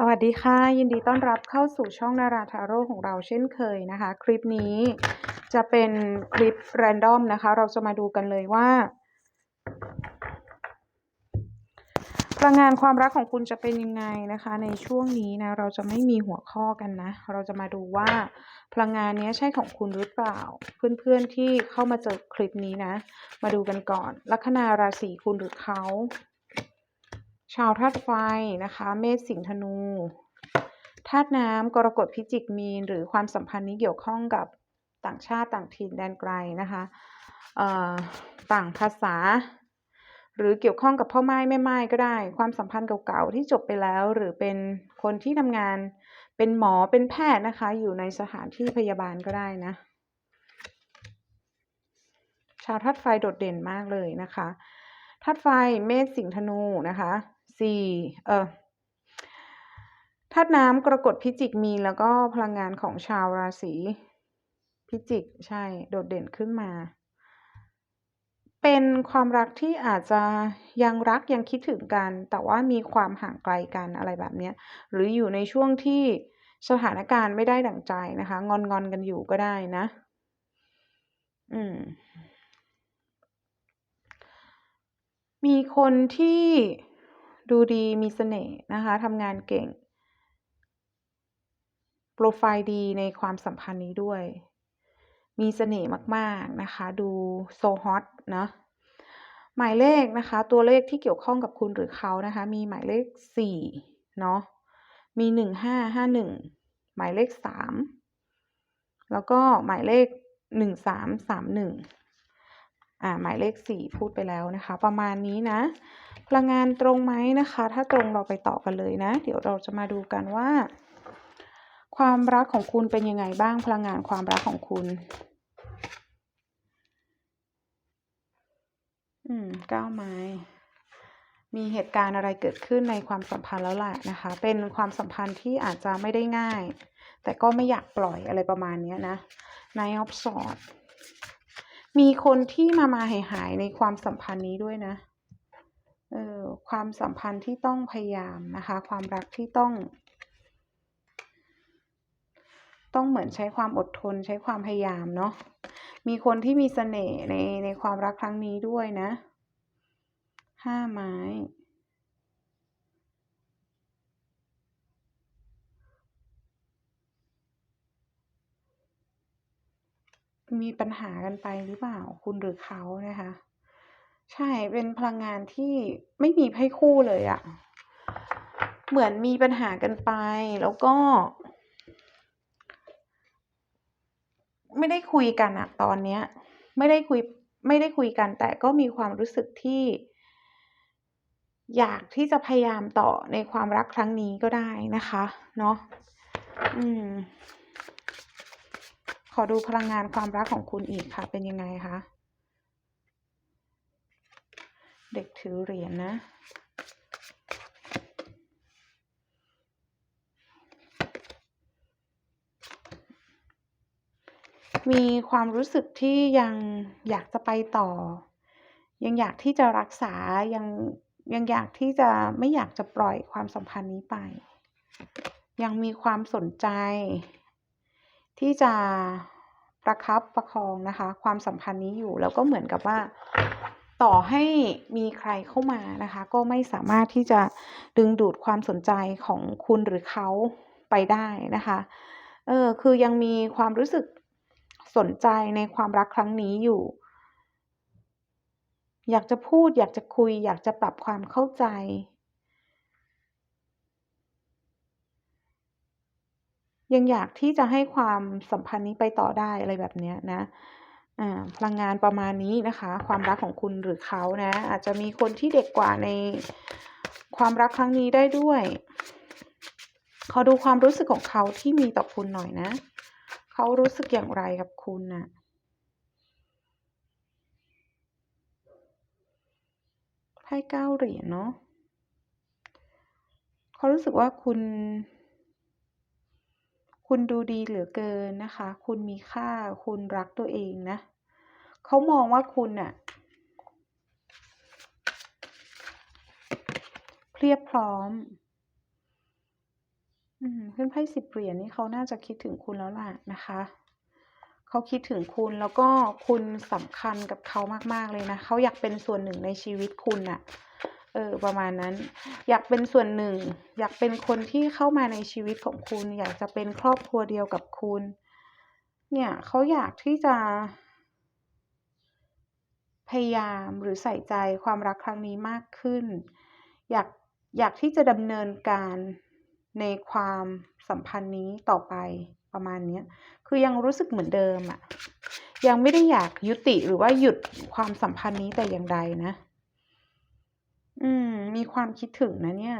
สวัสดีค่ะ ยินดีต้อนรับเข้าสู่ช่องนาราทาโร่ของเราเช่นเคยนะคะ คลิปนี้จะเป็นคลิปแรนดอมนะคะ เราจะมาดูกันเลยว่าพลังงานความรักของคุณจะเป็นยังไงนะคะ ในช่วงนี้นะเราจะไม่มีหัวข้อกันนะ เราจะมาดูว่าพลังงานนี้ใช่ของคุณหรือเปล่า เพื่อนๆที่เข้ามาเจอคลิปนี้นะ มาดูกันก่อนลัคนาราศีคุณหรือเขา ชาวธาตุไฟนะคะ เมษสิงห์ธนูธาตุน้ำกรกฎพิจิกมีน หรือความสัมพันธ์นี้เกี่ยวข้องกับต่างชาติต่างถิ่นแดนไกลนะคะต่างภาษา หรือเกี่ยวข้องกับพ่อไม้แม่ไม้ก็ได้ ความสัมพันธ์เก่าๆที่จบไปแล้ว หรือเป็นคนที่ทำงานเป็นหมอเป็นแพทย์นะคะ อยู่ในสถานที่พยาบาลก็ได้นะ ชาวธาตุไฟโดดเด่นมากเลยนะคะธาตุไฟเมษสิงห์ธนูนะคะ สี่เออธาตุน้ำกรกฎพิจิกมีแล้วก็พลังงานของชาวราศีพิจิกใช่โดดเด่นขึ้นมา เป็นความรักที่อาจจะยังรักยังคิดถึงกัน แต่ว่ามีความห่างไกลกันอะไรแบบนี้หรืออยู่ในช่วงที่สถานการณ์ไม่ได้ดั่งใจนะคะ งอนงอนกันอยู่ก็ได้นะ อืม มีคนที่ ดูดีมีเสน่ห์นะคะทำงานเก่ง โปรไฟล์ดีในความสัมพันธ์นี้ด้วย มีเสน่ห์มากๆนะคะ ดูโซฮอตเนะ หมายเลขนะคะ ตัวเลขที่เกี่ยวข้องกับคุณหรือเขานะคะ มีหมายเลขสี่เนาะ มีหนึ่งห้าห้าหนึ่งหมายเลขสามแล้วก็หมายเลขหนึ่งสามสามหนึ่ง อ่าหมายเลขสี่พูดไปแล้วนะคะ ประมาณนี้นะ พลังงานตรงไหมนะคะ ถ้าตรงเราไปต่อกันเลยนะ เดี๋ยวเราจะมาดูกันว่า ความรักของคุณเป็นยังไงบ้างพลังงานความรักของคุณอืมเก้าไม้มีเหตุการณ์อะไรเกิดขึ้นในความสัมพันธ์แล้วแหละนะคะ เป็นความสัมพันธ์ที่อาจจะไม่ได้ง่าย แต่ก็ไม่อยากปล่อยอะไรประมาณนี้นะ Nine of Swords มีคนที่มามาหายหายในความสัมพันธ์นี้ด้วยนะ เออความสัมพันธ์ที่ต้องพยายามนะคะ ความรักที่ต้อง ต้องเหมือนใช้ความอดทนใช้ความพยายามเนาะ มีคนที่มีเสน่ห์ในในความรักครั้งนี้ด้วยนะ ห้าไม้ มีปัญหากันไปหรือเปล่าคุณหรือเขานะคะ ใช่เป็นพลังงานที่ไม่มีให้คู่เลยอะเหมือนมีปัญหากันไปแล้วก็ ไม่ได้คุยกันอะตอนเนี้ย ไม่ได้คุยไม่ได้คุยกันแต่ก็มีความรู้สึกที่ อยากที่จะพยายามต่อในความรักครั้งนี้ก็ได้นะคะ เนาะอืม ขอดูพลังงานความรักของคุณอีกค่ะ เป็นยังไงคะ เด็กถือเหรียญนะ มีความรู้สึกที่ยังอยากจะไปต่อ ยังอยากที่จะรักษา ยังยังอยากที่จะไม่อยากจะปล่อยความสัมพันธ์นี้ไป ยังมีความสนใจ ที่จะประคับประคองนะคะ ความสัมพันธ์นี้อยู่แล้วก็เหมือนกับว่า ต่อให้มีใครเข้ามานะคะ ก็ไม่สามารถที่จะดึงดูดความสนใจของคุณหรือเขาไปได้นะคะเออคือยังมีความรู้สึกสนใจในความรักครั้งนี้อยู่ อยากจะพูด อยากจะคุย อยากจะปรับความเข้าใจ ยังอยากที่จะให้ความสัมพันธ์นี้ไปต่อได้อะไรแบบนี้นะพลังงานประมาณนี้นะคะ ความรักของคุณหรือเขานะ อาจจะมีคนที่เด็กกว่าในความรักครั้งนี้ได้ด้วย ขอดูความรู้สึกของเขาที่มีต่อคุณหน่อยนะ เขารู้สึกอย่างไรกับคุณนะ่ะไพ่เก้าเหรียญเนาะเขารู้สึกว่าคุณ คุณดูดีเหลือเกินนะคะ คุณมีค่า คุณรักตัวเองนะ เขามองว่าคุณน่ะเพียบพร้อม อืมขึ้นไพ่10เหรียญนี่เขาน่าจะคิดถึงคุณแล้วล่ะนะคะเขาคิดถึงคุณแล้วก็คุณสำคัญกับเขามาก ๆ เลยนะ เขาอยากเป็นส่วนหนึ่งในชีวิตคุณน่ะ เออประมาณนั้น อยากเป็นส่วนหนึ่ง อยากเป็นคนที่เข้ามาในชีวิตของคุณ อยากจะเป็นครอบครัวเดียวกับคุณ เนี่ยเขาอยากที่จะ พยายามหรือใส่ใจความรักครั้งนี้มากขึ้น อยากอยากที่จะดำเนินการในความสัมพันธ์นี้ต่อไปประมาณเนี้ยคือยังรู้สึกเหมือนเดิมอะยังไม่ได้อยากยุติหรือว่าหยุดความสัมพันธ์นี้แต่อย่างใดนะ อืม มีความคิดถึงนะเนี่ย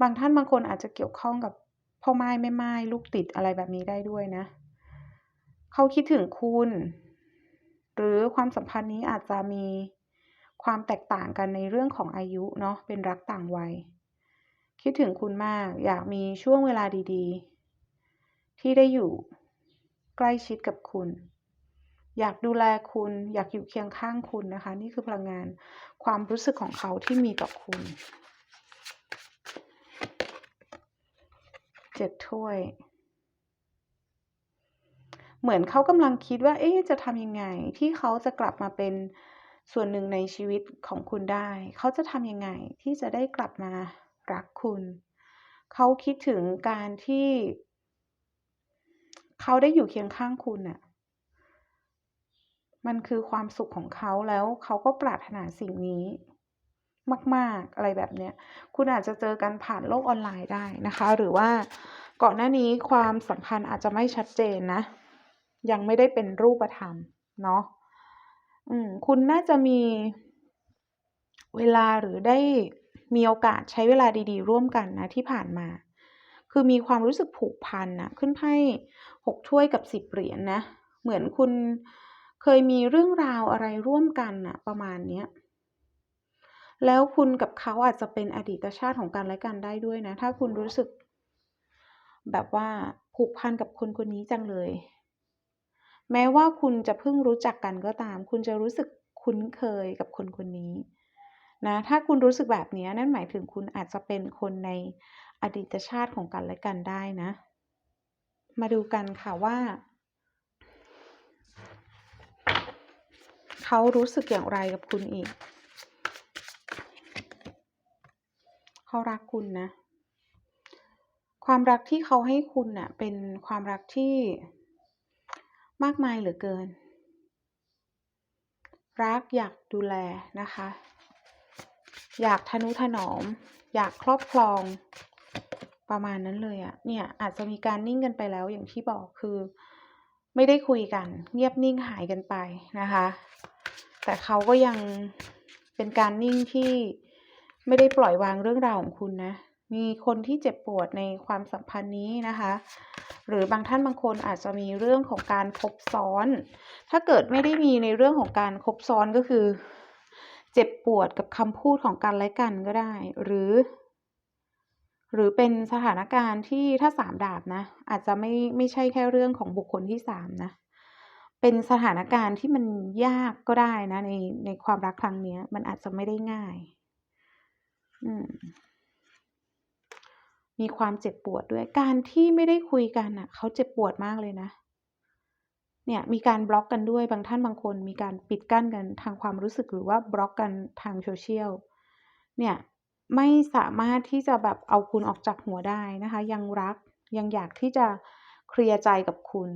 บางท่านบางคนอาจจะเกี่ยวข้องกับพ่อไม่ายแม่ไม่ายลูกติดอะไรแบบนี้ได้ด้วยนะ เขาคิดถึงคุณ หรือความสัมพันธ์นี้อาจจะมีความแตกต่างกันในเรื่องของอายุเนาะเป็นรักต่างวัย คิดถึงคุณมาก อยากมีช่วงเวลาดี ๆ ที่ได้อยู่ใกล้ชิดกับคุณ อยากดูแลคุณ อยากอยู่เคียงข้างคุณนะคะ นี่คือพลังงานความรู้สึกของเขาที่มีต่อคุณ7ถ้วย เหมือนเขากำลังคิดว่า เอ๊ะจะทำยังไง ที่เขาจะกลับมาเป็นส่วนหนึ่งในชีวิตของคุณได้ เขาจะทำยังไงที่จะได้กลับมารักคุณ เขาคิดถึงการที่ เขาได้อยู่เคียงข้างคุณน่ะ มันคือความสุขของเขาแล้วเขาก็ปรารถนาสิ่งนี้ มากๆอะไรแบบเนี้ยคุณอาจจะเจอกันผ่านโลกออนไลน์ได้นะคะ หรือว่าก่อนหน้านี้ความสัมพันธ์อาจจะไม่ชัดเจนนะ ยังไม่ได้เป็นรูปธรรมเนาะอืมคุณน่าจะมีเวลาหรือได้มีโอกาสใช้เวลาดีๆ ร่วมกันนะที่ผ่านมา คือมีความรู้สึกผูกพันนะขึ้นไพ่6ถ้วยกับ10เหรียญนะ เหมือนคุณ ยมีเรื่องราวอะไรร่วมกันน่ะประมาณเนี้ยแล้วคุณกับเขาอาจจะเป็นอดีตชาติของกันและกันได้ด้วยนะ ถ้าคุณรู้สึก แบบว่าผูกพันกับคนคนนี้จังเลย แม้ว่าคุณจะเพิ่งรู้จักกันก็ตาม คุณจะรู้สึกคุ้นเคยกับคนคนนี้นะ ถ้าคุณรู้สึกแบบนี้นั่นหมายถึงคุณอาจจะเป็นคนในอดีตชาติของกันและกันได้นะ มาดูกันค่ะว่า เขารู้สึกอย่างไรกับคุณอีก เขารักคุณนะ ความรักที่เขาให้คุณน่ะ เป็นความรักที่มากมายเหลือเกิน รักอยากดูแลนะคะ อยากทนุถนอม อยากครอบครองประมาณนั้นเลยอะเนี่ยอาจจะมีการนิ่งกันไปแล้วอย่างที่บอกคือ ไม่ได้คุยกัน เงียบนิ่งหายกันไปนะคะ แต่เขาก็ยังเป็นการนิ่งที่ไม่ได้ปล่อยวางเรื่องราวของคุณนะ มีคนที่เจ็บปวดในความสัมพันธ์นี้นะคะ หรือบางท่านบางคนอาจจะมีเรื่องของการคบซ้อน ถ้าเกิดไม่ได้มีในเรื่องของการคบซ้อนก็คือ เจ็บปวดกับคำพูดของกันและกันก็ได้ หรือ หรือเป็นสถานการณ์ที่ถ้า3ดาบนะ อาจจะไม่ไม่ใช่แค่เรื่องของบุคคลที่3นะ เป็นสถานการณ์ที่มันยากก็ได้นะในในความรักครั้งเนี้ยมันอาจจะไม่ได้ง่ายอืมีความเจ็บปวดด้วย การที่ไม่ได้คุยกันน่ะ เขาเจ็บปวดมากเลยนะ เนี่ย มีการบล็อกกันด้วย บางท่านบางคน มีการปิดกั้นกันทางความรู้สึกหรือว่าบล็อกกันทาง social เนี่ย ไม่สามารถที่จะแบบเอาคุณออกจากหัวได้นะคะ ยังรัก ยังอยากที่จะเคลียร์ใจกับคุณ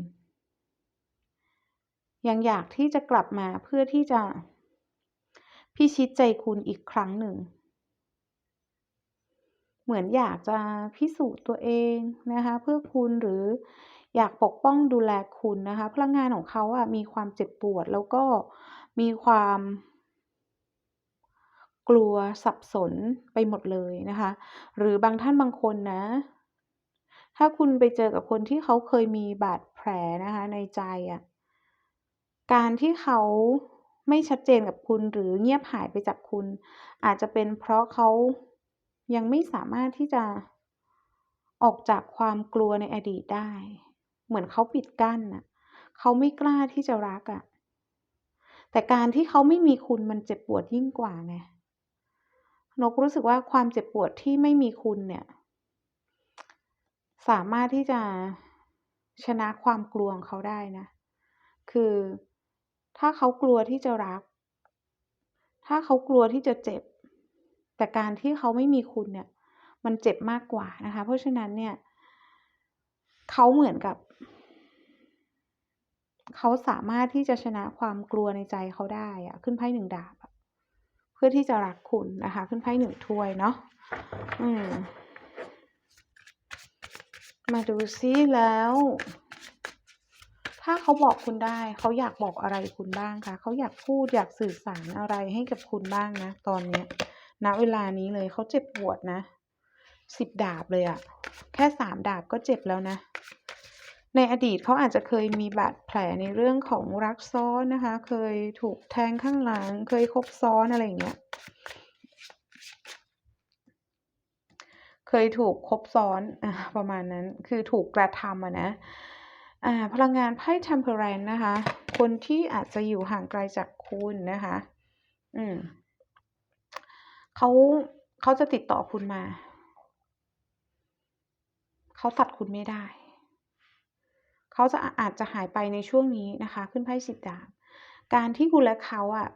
ยังอยากที่จะกลับมาเพื่อที่จะพิชิตใจคุณอีกครั้งหนึ่ง เหมือนอยากจะพิสูจน์ตัวเองนะคะ เพื่อคุณหรืออยากปกป้องดูแลคุณนะคะ พลังงานของเขาอะมีความเจ็บปวดแล้วก็มีความ กลัวสับสนไปหมดเลยนะคะ หรือบางท่านบางคนนะ ถ้าคุณไปเจอกับคนที่เขาเคยมีบาดแผลนะคะในใจอะ การที่เขาไม่ชัดเจนกับคุณหรือเงียบหายไปจากคุณ อาจจะเป็นเพราะเขายังไม่สามารถที่จะออกจากความกลัวในอดีตได้ เหมือนเขาปิดกั้นน่ะ เขาไม่กล้าที่จะรักอะแต่การที่เขาไม่มีคุณมันเจ็บปวดยิ่งกว่าไง นกรู้สึกว่าความเจ็บปวดที่ไม่มีคุณเนี่ย สามารถที่จะชนะความกลัวของเขาได้นะ คือ ถ้าเขากลัวที่จะรัก ถ้าเขากลัวที่จะเจ็บ แต่การที่เขาไม่มีคุณเนี่ย มันเจ็บมากกว่านะคะ เพราะฉะนั้นเนี่ย เขาเหมือนกับ เขาสามารถที่จะชนะความกลัวในใจเขาได้อะขึ้นไพ่หนึ่งดาบเพื่อที่จะรักคุณนะคะ ขึ้นไพ่หนึ่งถ้วยเนาะอืมมาดูซิแล้ว ถ้าเขาบอกคุณได้เขาอยากบอกอะไรคุณบ้างคะเขาอยากพูดอยากสื่อสารอะไรให้กับคุณบ้างนะ ตอนเนี้ยณเวลานี้เลยเขาเจ็บปวดนะสิบดาบเลยอะแค่สามดาบก็เจ็บแล้วนะ ในอดีตเขาอาจจะเคยมีบาดแผลในเรื่องของรักซ้อนนะคะ เคยถูกแทงข้างหลัง เคยคบซ้อนอะไรอย่างเงี้ยเคยถูกคบซ้อนอประมาณนั้นคือถูกกระทำอะนะ พลังงานไพ่ Temperance นะคะ คนที่อาจจะอยู่ห่างไกลจากคุณนะคะ อืมเขาเขาจะติดต่อคุณมา เขาตัดคุณไม่ได้ เขาจะอาจจะหายไปในช่วงนี้นะคะ ขึ้นไพ่สิบดาบ การที่คุณและเขาอะ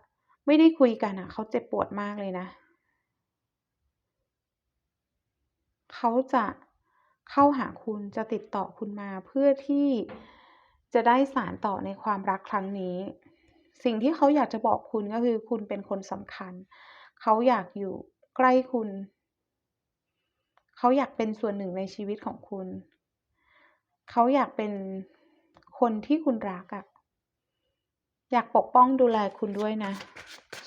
ไม่ได้คุยกันอะเขาเจ็บปวดมากเลยนะ เขาจะ เข้าหาคุณจะติดต่อคุณมาเพื่อที่จะได้สานต่อในความรักครั้งนี้ สิ่งที่เขาอยากจะบอกคุณก็คือคุณเป็นคนสำคัญ เขาอยากอยู่ใกล้คุณ เขาอยากเป็นส่วนหนึ่งในชีวิตของคุณ เขาอยากเป็นคนที่คุณรักอะอยากปกป้องดูแลคุณด้วยนะ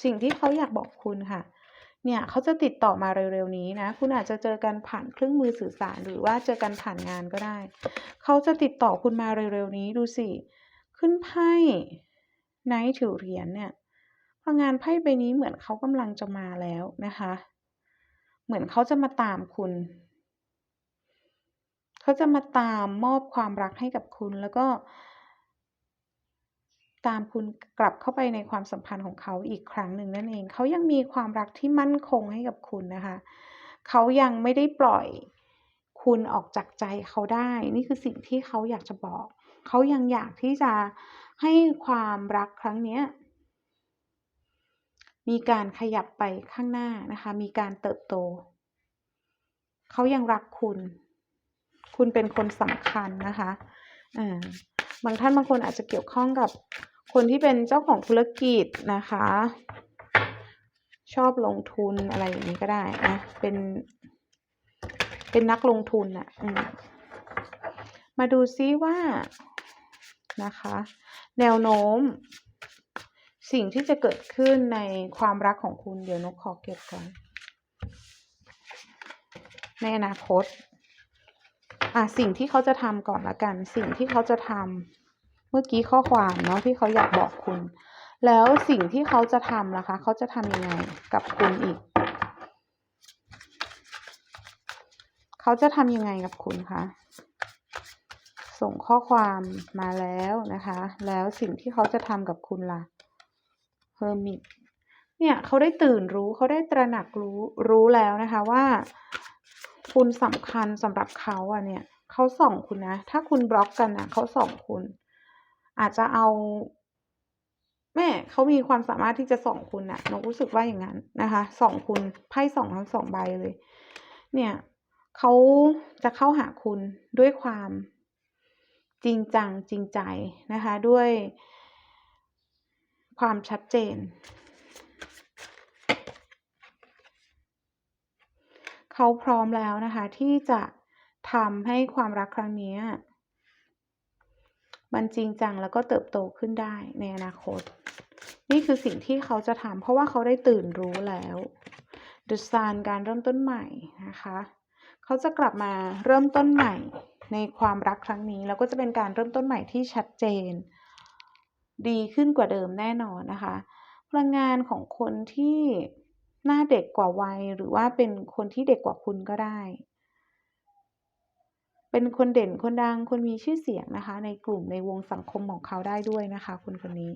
สิ่งที่เขาอยากบอกคุณค่ะ เนี่ยเขาจะติดต่อมาเร็วๆนี้นะ คุณอาจจะเจอกันผ่านเครื่องมือสื่อสารหรือว่าเจอกันผ่านงานก็ได้ เขาจะติดต่อคุณมาเร็วๆนี้ดูสิ ขึ้นไพ่ Knight ถือเหรียญเนี่ยพลังงานไพ่ใบนี้เหมือนเขากำลังจะมาแล้วนะคะ เหมือนเขาจะมาตามคุณ เขาจะมาตามมอบความรักให้กับคุณแล้วก็ ตามคุณกลับเข้าไปในความสัมพันธ์ของเขาอีกครั้งหนึ่งนั่นเอง เขายังมีความรักที่มั่นคงให้กับคุณนะคะ เขายังไม่ได้ปล่อยคุณออกจากใจเขาได้ นี่คือสิ่งที่เขาอยากจะบอก เขายังอยากที่จะให้ความรักครั้งนี้มีการขยับไปข้างหน้านะคะ มีการเติบโต เขายังรักคุณ คุณเป็นคนสำคัญนะคะ อ่า บางท่านบางคนอาจจะเกี่ยวข้องกับ คนที่เป็นเจ้าของธุรกิจนะคะ ชอบลงทุนอะไรอย่างนี้ก็ได้นะเป็น เป็นนักลงทุนน่ะมมาดูซิว่านะคะ แนวโน้ม สิ่งที่จะเกิดขึ้นในความรักของคุณเดี๋ยวนกขอเก็บก่อน ในอนาคตอ่าสิ่งที่เขาจะทำก่อนละกัน สิ่งที่เขาจะทำ เมื่อกี้ข้อความเนาะที่เขาอยากบอกคุณ แล้วสิ่งที่เขาจะทำล่ะคะ เขาจะทำยังไงกับคุณอีก เขาจะทำยังไงกับคุณคะส่งข้อความมาแล้วนะคะ แล้วสิ่งที่เขาจะทำกับคุณล่ะ Hermit เนี่ยเขาได้ตื่นรู้เขาได้ตระหนักรู้รู้แล้วนะคะว่า คุณสำคัญสำหรับเขาอะเนี่ยเขาส่องคุณนะ ถ้าคุณบล็อกกันน่ะเขาส่องคุณ อาจจะเอา แม่เขามีความสามารถที่จะส่องคุณนะนกรู้สึกว่าอย่างงั้นนะคะส่องคุณไพ่ส่องทั้ง2ใบเลย เนี่ยเขาจะเข้าหาคุณด้วยความจริงจังจริงใจนะคะ ด้วยความชัดเจน เขาพร้อมแล้วนะคะ ที่จะทำให้ความรักครั้งนี้ มันจริงจังแล้วก็เติบโตขึ้นได้ในอนาคต นี่คือสิ่งที่เขาจะทำเพราะว่าเขาได้ตื่นรู้แล้ว The Sun การเริ่มต้นใหม่นะคะ เขาจะกลับมาเริ่มต้นใหม่ในความรักครั้งนี้ แล้วก็จะเป็นการเริ่มต้นใหม่ที่ชัดเจน ดีขึ้นกว่าเดิมแน่นอนนะคะ พลังงานของคนที่หน้าเด็กกว่าวัยหรือว่าเป็นคนที่เด็กกว่าคุณก็ได้ เป็นคนเด่นคนดังคนมีชื่อเสียงนะคะ ในกลุ่มในวงสังคมของเขาได้ด้วยนะคะ คนคนนี้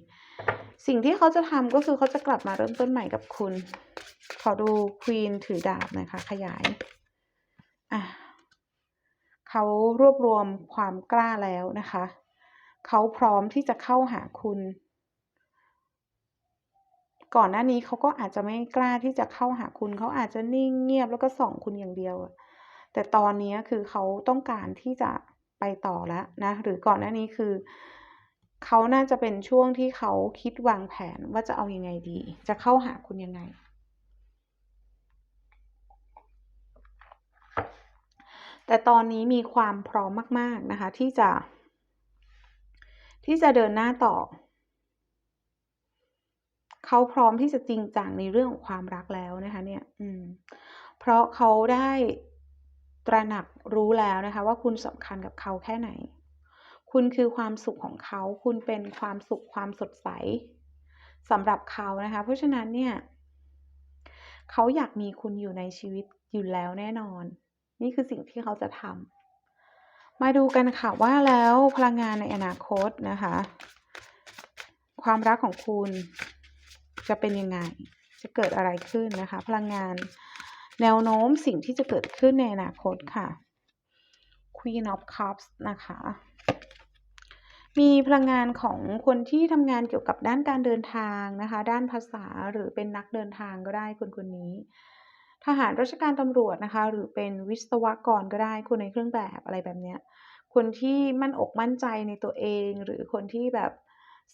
สิ่งที่เขาจะทำก็คือเขาจะกลับมาเริ่มต้นใหม่กับคุณ ขอดู Queen ถือดาบน่อยค่ะขยายอ่าเขเขารวบรวมความกล้าแล้วนะคะ เขาพร้อมที่จะเข้าหาคุณ ก่อนหน้านี้เขาก็อาจจะไม่กล้าที่จะเข้าหาคุณ เขาอาจจะนิ่งเงียบแล้วก็ส่องคุณอย่างเดียวอะ แต่ตอนนี้คือเขาต้องการที่จะไปต่อแล้วนะ หรือก่อนหน้านี้คือเขาน่าจะเป็นช่วงที่เขาคิดวางแผนว่าจะเอายังไงดี จะเข้าหาคุณยังไง แต่ตอนนี้มีความพร้อมมาก ๆ นะคะ ที่จะ ที่จะเดินหน้าต่อ เขาพร้อมที่จะจริงจังในเรื่องของความรักแล้วนะคะ เนี่ย อืม เพราะเขาได้ ตระหนักรู้แล้วนะคะว่าคุณสำคัญกับเขาแค่ไหน คุณคือความสุขของเขา คุณเป็นความสุขความสดใสสำหรับเขานะคะ เพราะฉะนั้นเนี่ย เขาอยากมีคุณอยู่ในชีวิตอยู่แล้วแน่นอน นี่คือสิ่งที่เขาจะทำมาดูกันค่ะว่าแล้วพลังงานในอนาคตนะคะ ความรักของคุณจะเป็นยังไง จะเกิดอะไรขึ้นนะคะ พลังงาน แนวโน้มสิ่งที่จะเกิดขึ้นในอนาคตค่ะ Queen of Cups นะคะ มีพลังงานของคนที่ทำงานเกี่ยวกับด้านการเดินทางนะคะ ด้านภาษาหรือเป็นนักเดินทางก็ได้คนคนนี้ ทหารราชการตำรวจนะคะ หรือเป็นวิศวกรก็ได้คนในเครื่องแบบอะไรแบบเนี้ยคนที่มั่นอกมั่นใจในตัวเอง หรือคนที่แบบ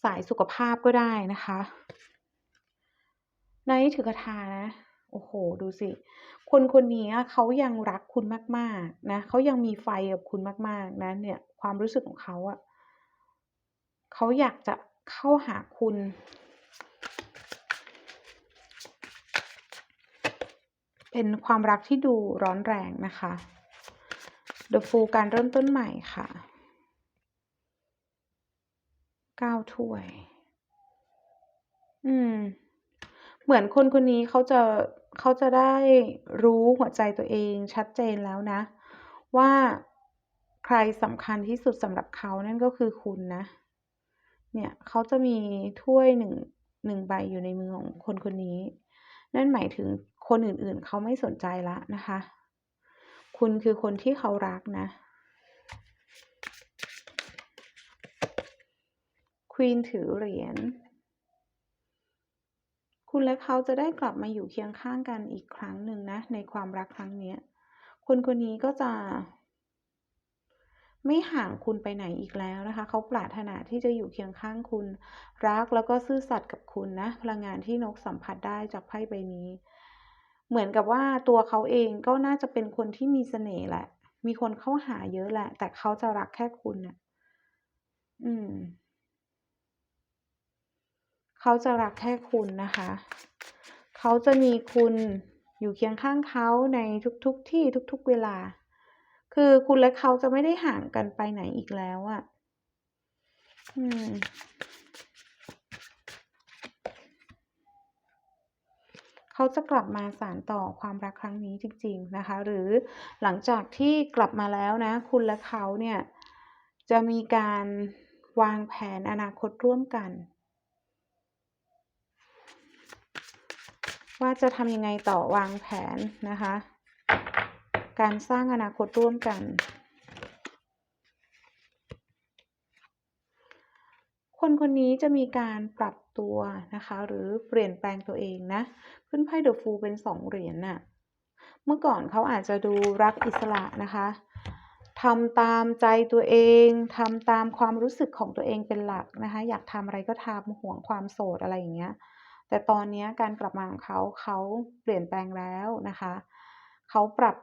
สายสุขภาพก็ได้นะคะ ในถือกระทานะ โอ้โห ดูสิ คนคนนี้เขายังรักคุณมาก ๆ นะ เขายังมีไฟกับคุณมาก ๆ นะ เนี่ย ความรู้สึกของเขาอะ เขาอยากจะเข้าหาคุณ เป็นความรักที่ดูร้อนแรงนะคะ The Fool การเริ่มต้นใหม่ค่ะ 9 ถ้วย อืม เหมือนคนคนนี้เขาจะเขาจะได้รู้หัวใจตัวเองชัดเจนแล้วนะ ว่าใครสำคัญที่สุดสำหรับเขานั่นก็คือคุณนะ เนี่ยเขาจะมีถ้วยหนึ่งหนึ่งใบอยู่ในมือของคนคนนี้ นั่นหมายถึงคนอื่นๆ เขาไม่สนใจล้วนะคะ คุณคือคนที่เขารักนะ Queen ถือเหรียญ คุณและเขาจะได้กลับมาอยู่เคียงข้างกันอีกครั้งหนึ่งนะ ในความรักครั้งนี้คนคนนี้ก็จะ ไม่ห่างคุณไปไหนอีกแล้วนะคะ เขาปรารถนาที่จะอยู่เคียงข้างคุณ รักแล้วก็ซื่อสัตย์กับคุณนะ พลังงานที่นกสัมผัสได้จากไพ่ใบนี้ เหมือนกับว่าตัวเขาเองก็น่าจะเป็นคนที่มีเสน่ห์แหละ มีคนเข้าหาเยอะแหละ แต่เขาจะรักแค่คุณน่ะ อืม เขาจะรักแค่คุณนะคะ เขาจะมีคุณอยู่เคียงข้างเขาในทุกๆที่ทุกๆเวลา คือคุณและเขาจะไม่ได้ห่างกันไปไหนอีกแล้วอะอืมเขาจะกลับมาสานต่อความรักครั้งนี้จริง ๆนะคะ หรือหลังจากที่กลับมาแล้วนะ คุณและเขาเนี่ยจะมีการวางแผนอนาคตร่วมกัน ว่าจะทำยังไงต่อวางแผนนะคะ การสร้างอนาคตร่วมกัน คนคนนี้จะมีการปรับตัวนะคะ หรือเปลี่ยนแปลงตัวเองนะขึ้นไพ่ The Fool เป็น2เหรียญน่ะเมื่อก่อนเขาอาจจะดูรักอิสระนะคะทำตามใจตัวเองทำตามความรู้สึกของตัวเองเป็นหลักนะคะ อยากทำอะไรก็ทำห่วงความโสดอะไรอย่างเงี้ย แต่ตอนนี้การกลับมาของเขาเขาเปลี่ยนแปลงแล้วนะคะเขาปรับ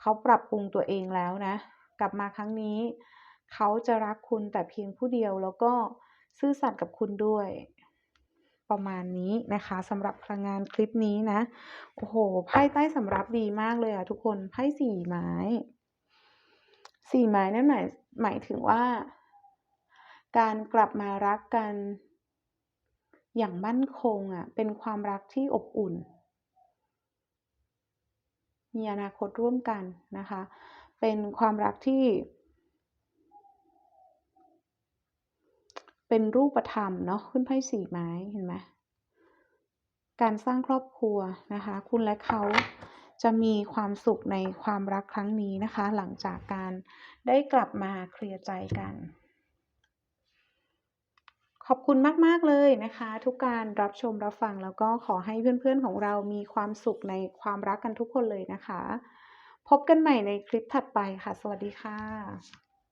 เขาปรับปรุงตัวเองแล้วนะกลับมาครั้งนี้ เขาจะรักคุณแต่เพียงผู้เดียวแล้วก็ซื่อสัตย์กับคุณด้วย ประมาณนี้นะคะสำหรับพลังงานคลิปนี้นะโอ้โฮไพ่ใต้สำรับดีมากเลยอะทุกคนไพ่สี่ไม้สี่ไม้นั่นหมายหมายถึงว่า การกลับมารักกัน อย่างมั่นคงอะเป็นความรักที่อบอุ่น มีอนาคตร่วมกันนะคะ เป็นความรักที่ เป็นรูปธรรมเนาะขึ้นไพ่สี่ไม้เห็นไหมการสร้างครอบครัวนะคะ คุณและเขาจะมีความสุขในความรักครั้งนี้นะคะ หลังจากการได้กลับมาเคลียร์ใจกัน ขอบคุณมาก ๆ เลยนะคะ ทุกการรับชมรับฟังแล้วก็ขอให้เพื่อน ๆ ของเรามีความสุขในความรักกันทุกคนเลยนะคะ พบกันใหม่ในคลิปถัดไปค่ะ สวัสดีค่ะ